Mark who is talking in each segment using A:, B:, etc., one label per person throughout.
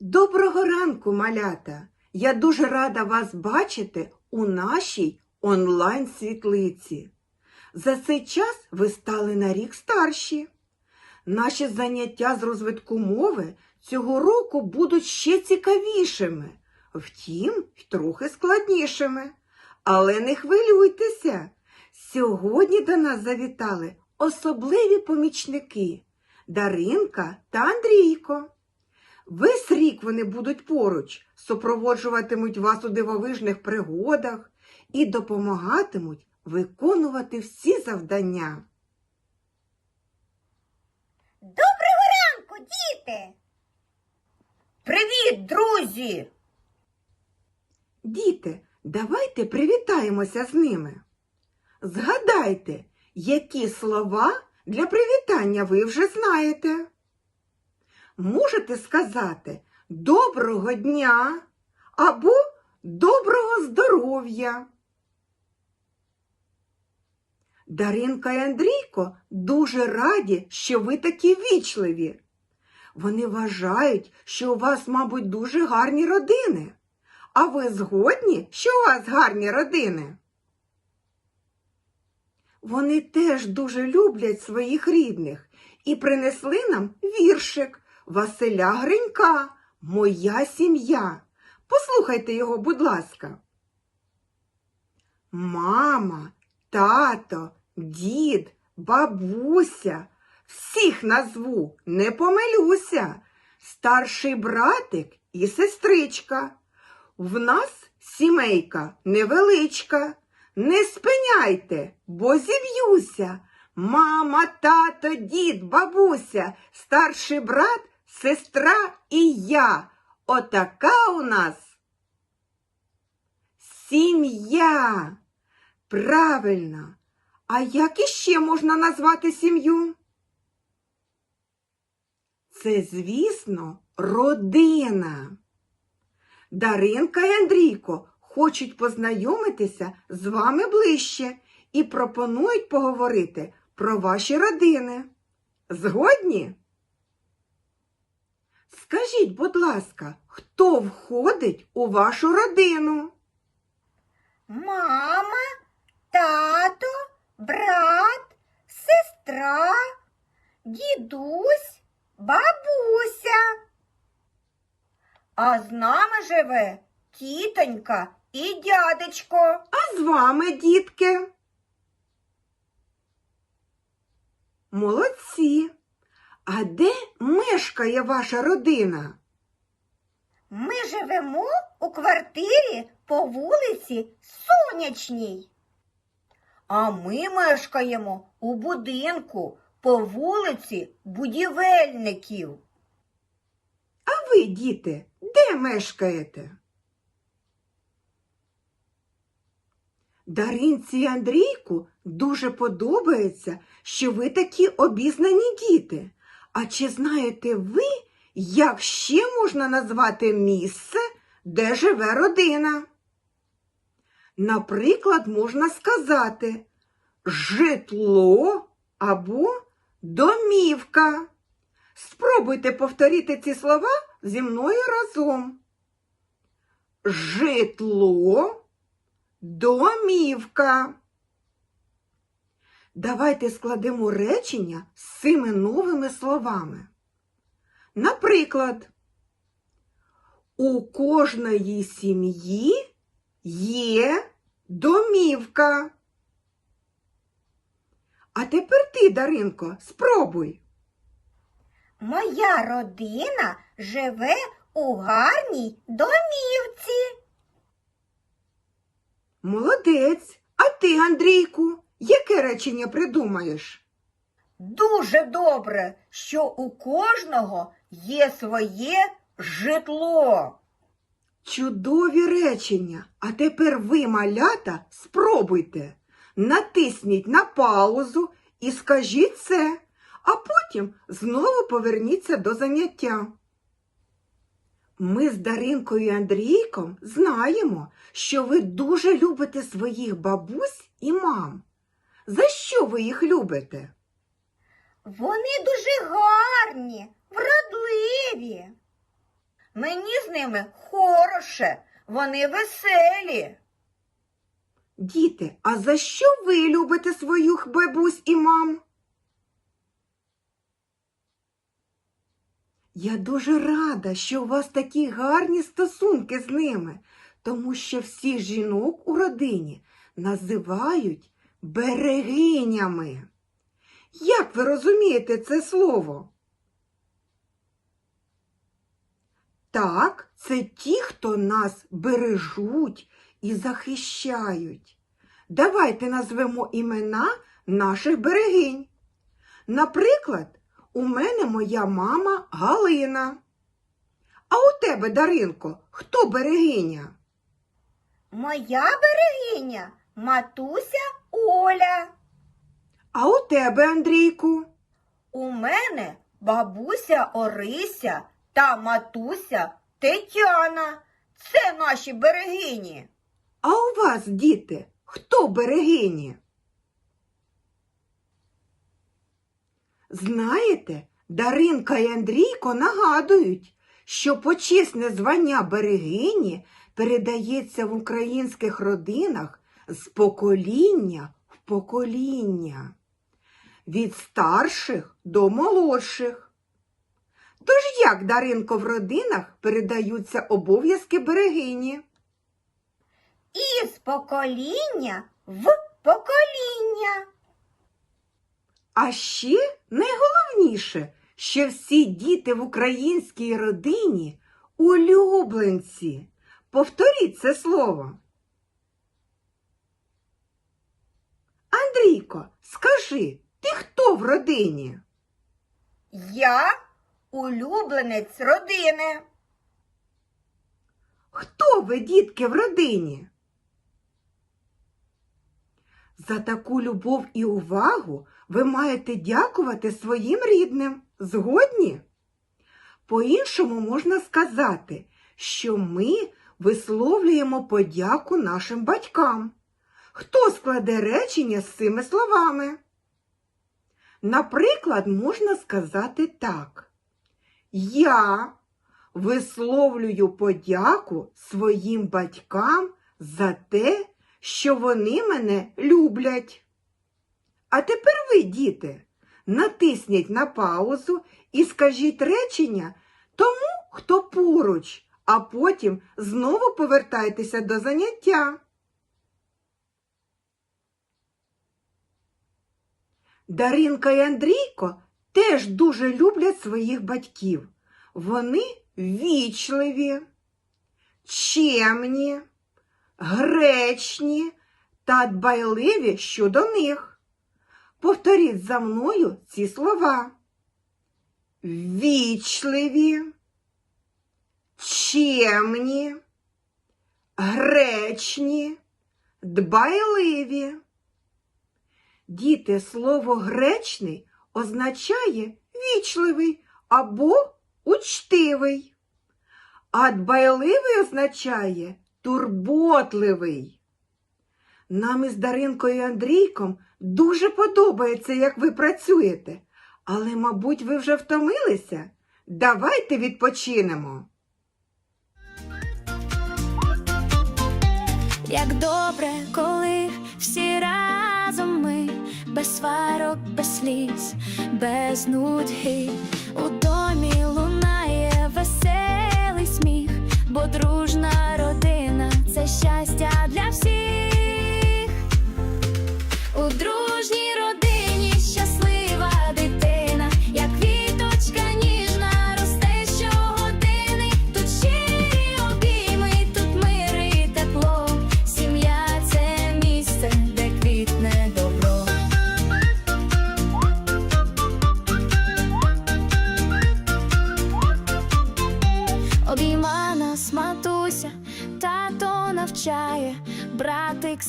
A: Доброго ранку, малята! Я дуже рада вас бачити у нашій онлайн-світлиці. За цей час ви стали на рік старші. Наші заняття з розвитку мови цього року будуть ще цікавішими, втім, трохи складнішими. Але не хвилюйтеся. Сьогодні до нас завітали особливі помічники Даринка та Андрійко. Весь рік вони будуть поруч, супроводжуватимуть вас у дивовижних пригодах і допомагатимуть виконувати всі завдання.
B: Доброго ранку, діти! Привіт, друзі!
A: Діти, давайте привітаємося з ними. Згадайте, які слова для привітання ви вже знаєте. Можете сказати доброго дня або доброго здоров'я. Даринка і Андрійко дуже раді, що ви такі вічливі. Вони вважають, що у вас, мабуть, дуже гарні родини. А ви згодні, що у вас гарні родини? Вони теж дуже люблять своїх рідних і принесли нам віршик Василя Гринька Моя сім'я. Послухайте його, будь ласка. Мама, тато, дід, бабуся. Всіх назву, не помилюся. Старший братик і сестричка. В нас сімейка невеличка. Не спиняйте, бо зіб'юся. Мама, тато, дід, бабуся, старший брат, сестра і я. Отака у нас сім'я. Правильно. А як іще можна назвати сім'ю? Це, звісно, родина. Даринка і Андрійко хочуть познайомитися з вами ближче і пропонують поговорити про ваші родини. Згодні? Скажіть, будь ласка, хто входить у вашу родину?
B: Мама, тато, брат, сестра, дідусь, бабуся. А з нами живе тітонька і дядечко.
A: А з вами, дітки? Молодці. А де мешкає ваша родина?
B: Ми живемо у квартирі по вулиці Сонячній. А ми мешкаємо у будинку по вулиці Будівельників.
A: А ви, діти, де мешкаєте? Даринці і Андрійку дуже подобається, що ви такі обізнані діти. А чи знаєте ви, як ще можна назвати місце, де живе родина? Наприклад, можна сказати житло або домівка. Спробуйте повторити ці слова зі мною разом. Житло, домівка. Давайте складемо речення з цими новими словами. Наприклад, у кожної сім'ї є домівка. А тепер ти, Даринко, спробуй.
B: Моя родина живе у гарній домівці.
A: Молодець. А ти, Андрійку, яке речення придумаєш?
B: Дуже добре, що у кожного є своє житло.
A: Чудові речення. А тепер ви, малята, спробуйте. Натисніть на паузу і скажіть це, а потім знову поверніться до заняття. Ми з Даринкою і Андрійком знаємо, що ви дуже любите своїх бабусь і мам. За що ви їх любите?
B: Вони дуже гарні, вродливі. Мені з ними хороше, вони веселі.
A: Діти, а за що ви любите своїх бабусь і мам? Я дуже рада, що у вас такі гарні стосунки з ними, тому що всіх жінок у родині називають берегинями. Як ви розумієте це слово? Так, це ті, хто нас бережуть і захищають. Давайте назвемо імена наших берегинь. Наприклад, у мене моя мама Галина. А у тебе, Даринко, хто берегиня?
B: Моя берегиня матуся Оля.
A: А у тебе, Андрійку?
B: У мене бабуся Орися та матуся Тетяна. Це наші берегині.
A: А у вас, діти, хто берегині? Знаєте, Даринка і Андрійко нагадують, що почесне звання берегині передається в українських родинах з покоління в покоління, від старших до молодших. Тож як, Даринко, в родинах передаються обов'язки берегині?
B: Із покоління в покоління.
A: А ще найголовніше, що всі діти в українській родині улюбленці. Повторіть це слово. Андрійко, скажи, ти хто в родині?
B: Я улюбленець родини.
A: Хто ви, дітки, в родині? За таку любов і увагу ви маєте дякувати своїм рідним. Згодні? По-іншому можна сказати, що ми висловлюємо подяку нашим батькам. Хто складе речення з цими словами? Наприклад, можна сказати так. Я висловлюю подяку своїм батькам за те, що вони мене люблять. А тепер ви, діти, натисніть на паузу і скажіть речення тому, хто поруч, а потім знову повертайтеся до заняття. Даринка і Андрійко теж дуже люблять своїх батьків. Вони вічливі, чемні, гречні та дбайливі щодо них. Повторіть за мною ці слова. Вічливі, чемні, гречні, дбайливі. Діти, слово гречний означає вічливий або учтивий, а дбайливий означає турботливий. Нам із Даринкою і Андрійком дуже подобається, як ви працюєте, але, мабуть, ви вже втомилися. Давайте відпочинемо.
C: Як добре, коли без сварок, без сліз, без нудьги. У домі лунає веселий сміх, бо дружна родина це щастя для всіх.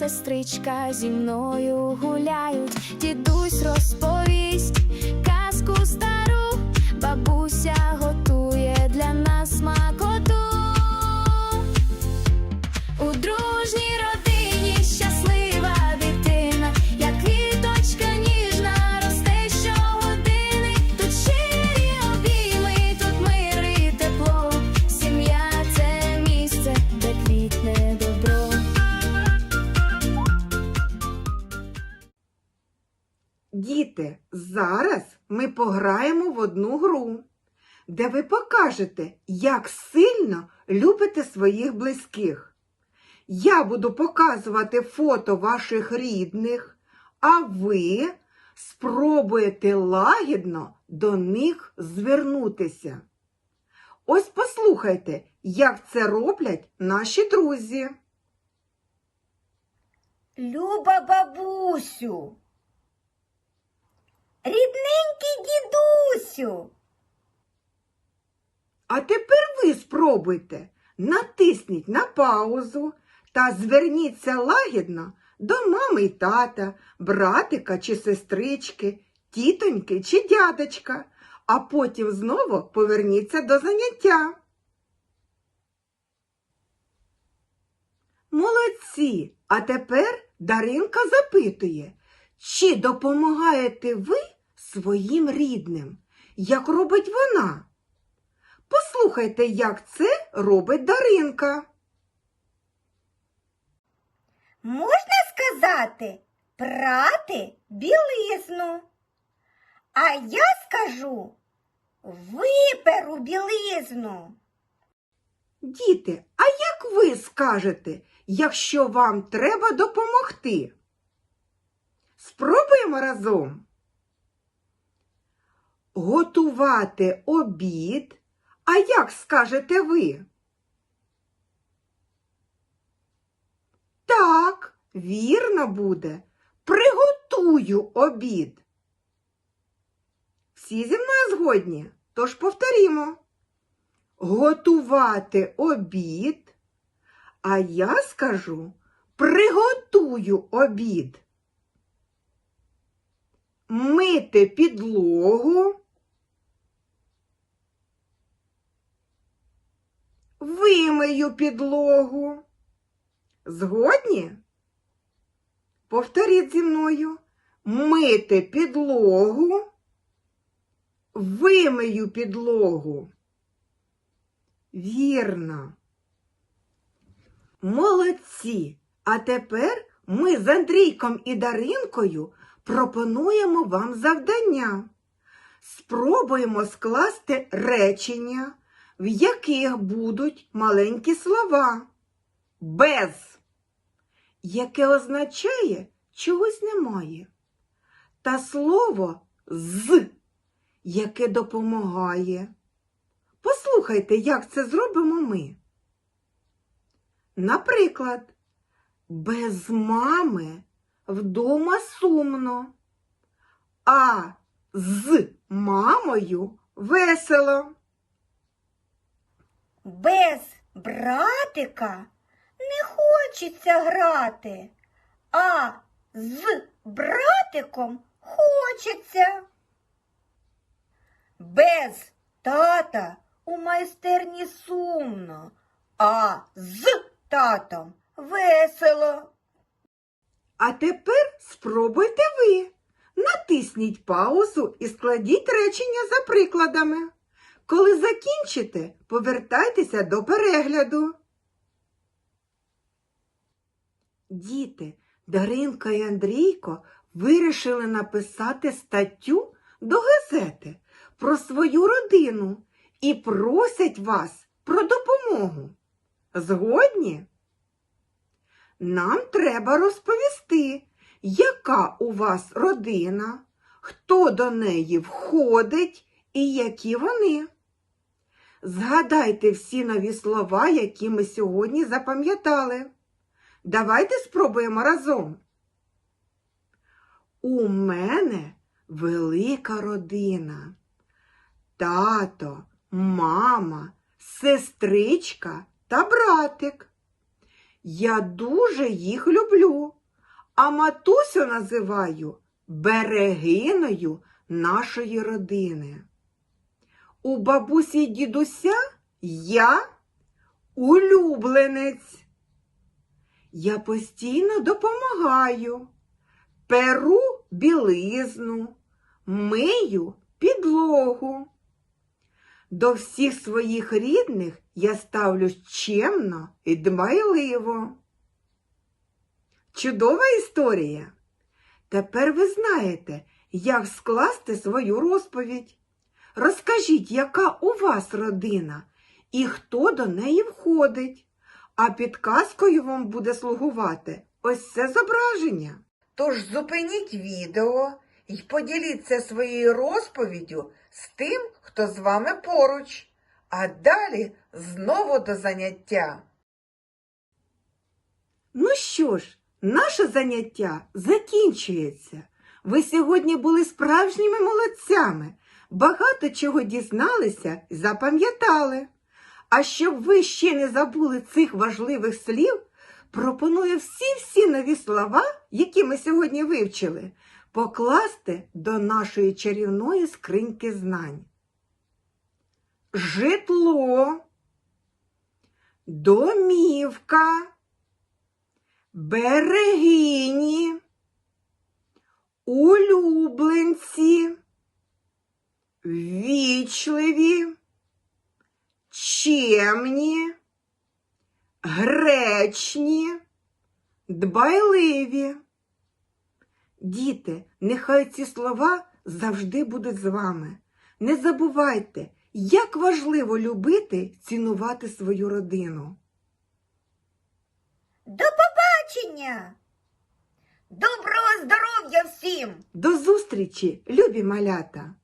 C: Сестричка зі мною гуляють, дідусь розповість казку стару, бабуся
A: ми пограємо в одну гру, де ви покажете, як сильно любите своїх близьких. Я буду показувати фото ваших рідних, а ви спробуєте лагідно до них звернутися. Ось послухайте, як це роблять наші друзі.
B: Люба бабусю. Рідненький дідусю.
A: А тепер ви спробуйте. Натисніть на паузу та зверніться лагідно до мами й тата, братика чи сестрички, тітоньки чи дядечка, а потім знову поверніться до заняття. Молодці! А тепер Даринка запитує, чи допомагаєте ви своїм рідним, як робить вона? Послухайте, як це робить Даринка.
B: Можна сказати прати білизну. А я скажу виперу білизну.
A: Діти, а як ви скажете, якщо вам треба допомогти? Спробуємо разом. Готувати обід. А як скажете ви? Так, вірно буде. Приготую обід. Всі зі мною згодні, тож повторімо. Готувати обід. А я скажу приготую обід. Мити підлогу. Вимию підлогу. Згодні? Повторіть зі мною. Мити підлогу. Вимию підлогу. Вірно. Молодці! А тепер ми з Андрійком і Даринкою пропонуємо вам завдання. Спробуємо скласти речення, в яких будуть маленькі слова. Без, яке означає чогось немає. Та слово з, яке допомагає. Послухайте, як це зробимо ми. Наприклад, без мами вдома сумно, а з мамою весело.
B: Без братика не хочеться грати, а з братиком хочеться. Без тата у майстерні сумно, а з татом весело.
A: А тепер спробуйте ви. Натисніть паузу і складіть речення за прикладами. Коли закінчите, повертайтеся до перегляду. Діти, Даринка і Андрійко вирішили написати статтю до газети про свою родину і просять вас про допомогу. Згодні? Нам треба розповісти, яка у вас родина, хто до неї входить і які вони. Згадайте всі нові слова, які ми сьогодні запам'ятали. Давайте спробуємо разом. У мене велика родина. Тато, мама, сестричка та братик. Я дуже їх люблю, а матусю називаю берегиною нашої родини. У бабусі й дідуся я улюбленець. Я постійно допомагаю, перу білизну, мию підлогу. До всіх своїх рідних я ставлюсь чемно і дбайливо. Чудова історія. Тепер ви знаєте, як скласти свою розповідь. Розкажіть, яка у вас родина і хто до неї входить. А підказкою вам буде слугувати ось це зображення.
B: Тож зупиніть відео і поділіться своєю розповіддю з тим, хто з вами поруч. А далі знову до заняття.
A: Ну що ж, наше заняття закінчується. Ви сьогодні були справжніми молодцями, багато чого дізналися і запам'ятали. А щоб ви ще не забули цих важливих слів, пропоную всі-всі нові слова, які ми сьогодні вивчили, покласти до нашої чарівної скриньки знань. Житло, домівка, берегині, улюбленці, вічливі, чемні, гречні, дбайливі. Діти, нехай ці слова завжди будуть з вами. Не забувайте, як важливо любити, цінувати свою родину.
B: До побачення! Доброго здоров'я всім!
A: До зустрічі, любі малята!